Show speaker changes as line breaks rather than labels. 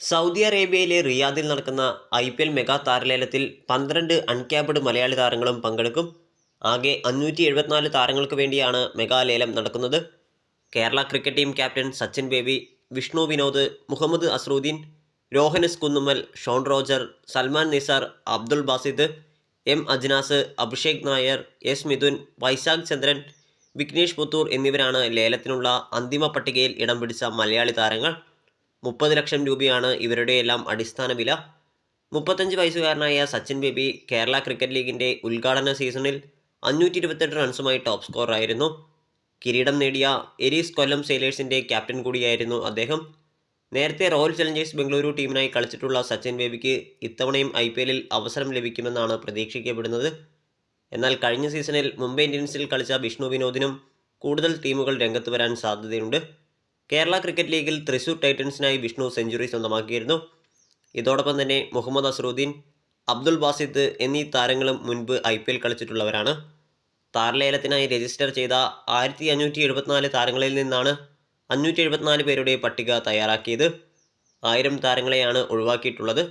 Saudi അറേബ്യയിലെ റിയാദിൽ നടക്കുന്ന ഐ പി എൽ മെഗാ താരലേലത്തിൽ പന്ത്രണ്ട് അൺക്യാപ്ഡ് മലയാളി താരങ്ങളും പങ്കെടുക്കും. ആകെ അഞ്ഞൂറ്റി എഴുപത്തിനാല് താരങ്ങൾക്ക് വേണ്ടിയാണ് മെഗാ ലേലം നടക്കുന്നത്. Kerala cricket team captain Sachin Baby Vishnu Vinod Mohammed Azharuddeen Rohan S Kunnummal Shaun Roger Salman Nizar Abdul Basith M Ajnas Abhishek Nair S Midhun Vaisakh Chandran Vignesh Puthur എന്നിവരാണ് ലേലത്തിനുള്ള അന്തിമ പട്ടികയിൽ ഇടം പിടിച്ച മലയാളി താരങ്ങൾ. മുപ്പത് ലക്ഷം രൂപയാണ് ഇവരുടെ എല്ലാം അടിസ്ഥാന വില. മുപ്പത്തഞ്ച് വയസ്സുകാരനായ സച്ചിൻ ബേബി കേരള ക്രിക്കറ്റ് ലീഗിന്റെ ഉദ്ഘാടന സീസണിൽ അഞ്ഞൂറ്റി ഇരുപത്തെട്ട് റൺസുമായി ടോപ്പ് സ്കോറായിരുന്നു കിരീടം നേടിയ എരീസ് കൊല്ലം സെയിലേഴ്സിന്റെ ക്യാപ്റ്റൻ കൂടിയായിരുന്നു അദ്ദേഹം. നേരത്തെ റോയൽ ചലഞ്ചേഴ്സ് ബംഗളൂരു ടീമിനായി കളിച്ചിട്ടുള്ള സച്ചിൻ ബേബിക്ക് ഇത്തവണയും ഐ പി എല്ലിൽ അവസരം ലഭിക്കുമെന്നാണ് പ്രതീക്ഷിക്കപ്പെടുന്നത്. എന്നാൽ കഴിഞ്ഞ സീസണിൽ മുംബൈ ഇന്ത്യൻസിൽ കളിച്ച വിഷ്ണു വിനോദിനും കൂടുതൽ ടീമുകൾ രംഗത്ത് വരാൻ സാധ്യതയുണ്ട്. കേരള ക്രിക്കറ്റ് ലീഗിൽ തൃശൂർ ടൈറ്റൻസിനായി വിഷ്ണു സെഞ്ചുറി സ്വന്തമാക്കിയിരുന്നു. ഇതോടൊപ്പം തന്നെ മുഹമ്മദ് അസറുദ്ദീൻ അബ്ദുൽ ബാസിദ് എന്നീ താരങ്ങളും മുൻപ് ഐ പി എൽ കളിച്ചിട്ടുള്ളവരാണ്. താരലേലത്തിനായി രജിസ്റ്റർ ചെയ്ത ആയിരത്തി അഞ്ഞൂറ്റി എഴുപത്തിനാല് താരങ്ങളിൽ നിന്നാണ് അഞ്ഞൂറ്റി എഴുപത്തിനാല് പേരുടെ പട്ടിക തയ്യാറാക്കിയത്. ആയിരം താരങ്ങളെയാണ് ഒഴിവാക്കിയിട്ടുള്ളത്.